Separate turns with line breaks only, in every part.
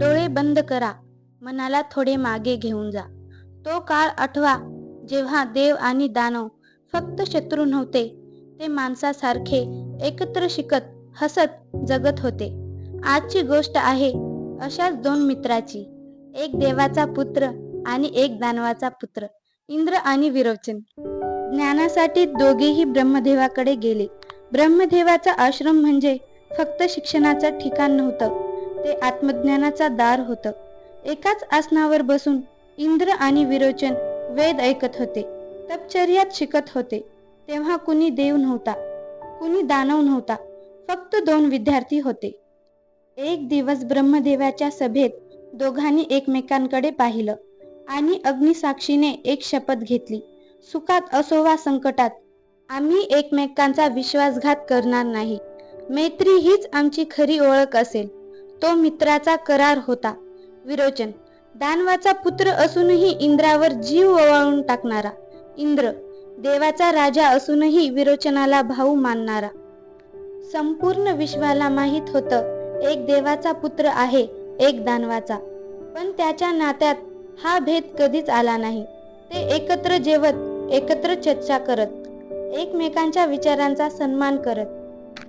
डोळे बंद करा. मनाला थोडे मागे घेऊन जा. तो काळ आठवा जेव्हा देव आणि दानव फक्त शत्रू नव्हते. ते माणसासारखे एकत्र शिकत हसत जगत होते. आजची गोष्ट आहे अशाच दोन मित्राची. एक देवाचा पुत्र आणि एक दानवाचा पुत्र इंद्र आणि विरोचन. ज्ञानासाठी दोघेही ब्रह्मदेवाकडे गेले. ब्रह्मदेवाचा आश्रम म्हणजे फक्त शिक्षणाचं ठिकाण नव्हतं. ते आत्मज्ञानाचा दार होतं. एकाच आसनावर बसून इंद्र आणि विरोचन वेद ऐकत होते. तपचर्यात शिकत होते. तेव्हा कुणी देव नव्हता. कुणी दानव नव्हता. फक्त दोन विद्यार्थी होते. एक दिवस ब्रह्मदेवाच्या सभेत दोघांनी एकमेकांकडे पाहिलं आणि अग्निसाक्षीने एक शपथ घेतली. सुखात असो वा संकटात आम्ही एकमेकांचा विश्वासघात करणार नाही. मैत्री हीच आमची खरी ओळख असेल. तो मित्राचा करार होता. विरोचन. दानवाचा पुत्र असूनही इंद्रावर जीव ओवाळून टाकणारा. इंद्र देवाचा राजा असूनही विरोचनाला भाऊ मानणारा. संपूर्ण विश्वाला माहीत होतं एक देवाचा पुत्र आहे एक दानवाचा. पण त्याच्या नात्यात हा भेद कधीच आला नाही. ते एकत्र जेवत एकत्र चर्चा करत एकमेकांच्या विचारांचा सन्मान करत.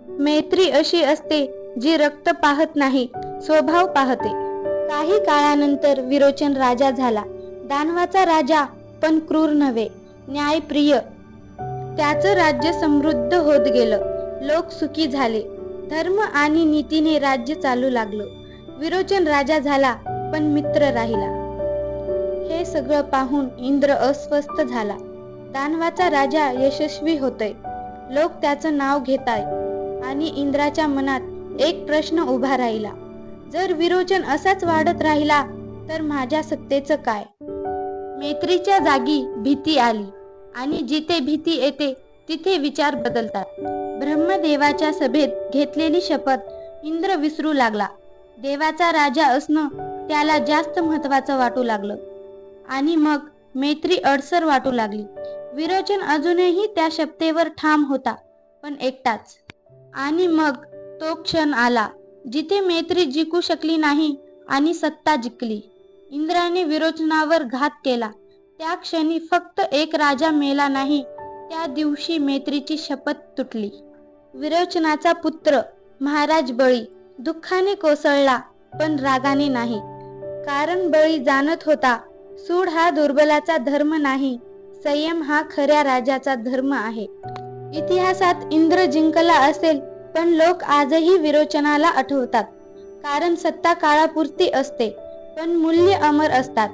मैत्री अशी असते जी रक्त पाहत नाही स्वभाव पाहते. काही काळानंतर विरोचन राजा झाला. दानवाचा राजा पण क्रूर नव्हे न्यायप्रिय. त्याचं राज्य समृद्ध होत गेलं. लोक सुखी झाले. धर्म आणि नीतीने राज्य चालू लागलं. विरोचन राजा झाला पण मित्र राहिला. हे सगळं पाहून इंद्र अस्वस्थ झाला. दानवाचा राजा यशस्वी होतय. लोक त्याचं नाव घेताय. आणि इंद्राच्या मनात एक प्रश्न उभा राहिला. जर विरोचन असाच वाढत राहिला तर माझ्या सत्तेचं काय? मैत्रीच्या जागी भीती आली आणि जिथे भीती येते तिथे विचार बदलतात. ब्रह्मदेवाच्या सभेत घेतलेली शपथ इंद्र विसरू लागला. देवाचा राजा असणं त्याला जास्त महत्वाचं वाटू लागलं. आणि मग मैत्री अडसर वाटू लागली. विरोचन अजूनही त्या शपथेवर ठाम होता पण एकटाच. आणि मग तो क्षण आला जिथे मैत्री जिंकू शकली नाही आणि सत्ता जिंकली. इंद्राने विरोचनावर घात केला. त्या क्षणी फक्त एक राजा मेला नाही त्या दिवशी मैत्रीची शपथ तुटली. विरोचनाचा पुत्र महाराज बळी दुःखाने कोसळला पण रागाने नाही. कारण बळी जाणत होता सूड हा दुर्बलाचा धर्म नाही संयम हा खऱ्या राजाचा धर्म आहे. इतिहासात इंद्र जिंकला असेल पण लोक आजही विरोचनाला आठवतात. कारण सत्ता काळापुरती असते पण मूल्य अमर असतात.